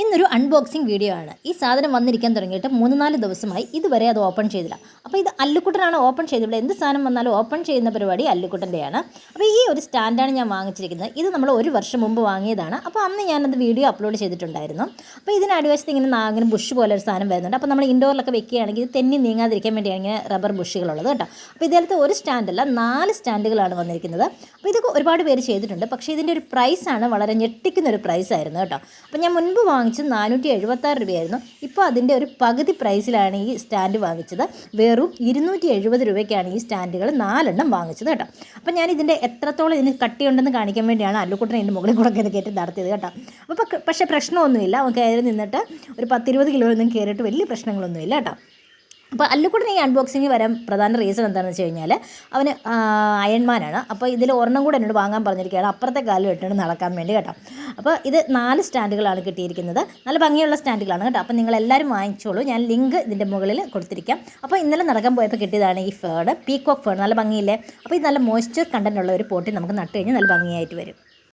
ഇന്നൊരു unboxing video ആണ്. ഈ സാധനം വന്നിരിക്കാൻ തുടങ്ങിയിട്ട് മൂന്ന് നാല് ദിവസമായി ഇതുവരെ അത് ഓപ്പൺ ചെയ്തില്ല. അപ്പോൾ ഇത് അല്ലുക്കുട്ടനാണ് ഓപ്പൺ ചെയ്തിട്ടുള്ളത്. എന്ത് സാധനം വന്നാലും ഓപ്പൺ ചെയ്യുന്ന പരിപാടി അല്ലുക്കുട്ടന്റെയാണ് അപ്പോൾ ഈ ഒരു സ്റ്റാൻഡാണ് ഞാൻ വാങ്ങിച്ചിരിക്കുന്നത്. ഇത് നമ്മൾ ഒരു വർഷം മുമ്പ് വാങ്ങിയതാണ്. അപ്പോൾ അന്ന് ഞാനത് വീഡിയോ അപ്ലോഡ് ചെയ്തിട്ടുണ്ടായിരുന്നു. അപ്പോൾ ഇതിന് അടിവശത്ത് ഇങ്ങനെ നാഗിന് ബുഷ് പോലെ ഒരു സാധനം വരുന്നുണ്ട്. അപ്പോൾ നമ്മൾ ഇൻഡോറിലൊക്കെ വെക്കുകയാണെങ്കിൽ ഇത് തെന്നി നീങ്ങാതിരിക്കാൻ വേണ്ടിയാണ് ഇങ്ങനെ റബ്ബർ ബുഷുകളുള്ളത് കേട്ടോ. അപ്പോൾ ഇതിലത്തെ ഒരു സ്റ്റാൻഡല്ല നാല് സ്റ്റാൻഡുകളാണ് വന്നിരിക്കുന്നത്. അപ്പോൾ ഇതൊക്കെ ഒരുപാട് പേര് ചെയ്തിട്ടുണ്ട്. പക്ഷേ ഇതിന്റെ ഒരു പ്രൈസാണ് വളരെ ഞെട്ടിക്കുന്ന ഒരു പ്രൈസായിരുന്നു കേട്ടോ. അപ്പോൾ ഞാൻ മുൻപ് വാങ്ങിച്ചത് നാനൂറ്റി എഴുപത്താറ് രൂപയായിരുന്നു. ഇപ്പോൾ അതിന്റെ ഒരു പകുതി പ്രൈസിലാണ് ഈ സ്റ്റാൻഡ് വാങ്ങിച്ചത്. വെറും ഇരുന്നൂറ്റി എഴുപത് രൂപയ്ക്കാണ് ഈ സ്റ്റാൻഡുകൾ നാലെണ്ണം വാങ്ങിച്ചത് കേട്ടോ. അപ്പോൾ ഞാൻ ഇതിന്റെ എത്രത്തോളം ഇതിന് കട്ടിയുണ്ടെന്ന് കാണിക്കാൻ വേണ്ടിയാണ് അല്ലുക്കുട്ടനെ എന്റെ മുകളിൽ കൂടെ ഇത് കയറ്റി നടത്തിയത് കേട്ടോ. അപ്പോൾ പക്ഷേ പ്രശ്നമൊന്നുമില്ല. കയറി നിന്നിട്ട് ഒരു പത്തിരുപത് കിലോ ഒന്നും കയറിയിട്ട് വലിയ പ്രശ്നങ്ങളൊന്നുമില്ല കേട്ടോ. അപ്പോൾ അല്ലുക്കുട്ടൻ ഈ അൺബോക്സിംഗ് വരാൻ പ്രധാന റീസൺ എന്താണെന്ന് വെച്ച് കഴിഞ്ഞാൽ അവന് അയൺമാനാണ് അപ്പോൾ ഇതിൽ ഒരെണ്ണം കൂടെ എന്നോട് വാങ്ങാൻ പറഞ്ഞിരിക്കുകയാണ്. അപ്പുറത്തെ കാലിൽ ഇട്ടുകൊണ്ട് നടക്കാൻ വേണ്ടി കേട്ടോ. അപ്പോൾ ഇത് നാല് സ്റ്റാൻഡുകളാണ് കിട്ടിയിരിക്കുന്നത്. നല്ല ഭംഗിയുള്ള സ്റ്റാൻഡുകളാണ് കേട്ടോ. അപ്പോൾ നിങ്ങൾ എല്ലാവരും വാങ്ങിച്ചോളൂ. ഞാൻ ലിങ്ക് ഇതിന്റെ മുകളിൽ കൊടുത്തിരിക്കാം. അപ്പോൾ ഇന്നലെ നടക്കാൻ പോയപ്പോൾ കിട്ടിയതാണ് ഈ ഫേഡ് പീകോക്ക് ഫേഡ് നല്ല ഭംഗിയില്ലേ? അപ്പോൾ ഇത് നല്ല മോയ്സ്ചർ കണ്ടന്റുള്ള ഒരു പോട്ടി നമുക്ക് നട്ട് കഴിഞ്ഞാൽ നല്ല ഭംഗിയായിട്ട് വരും.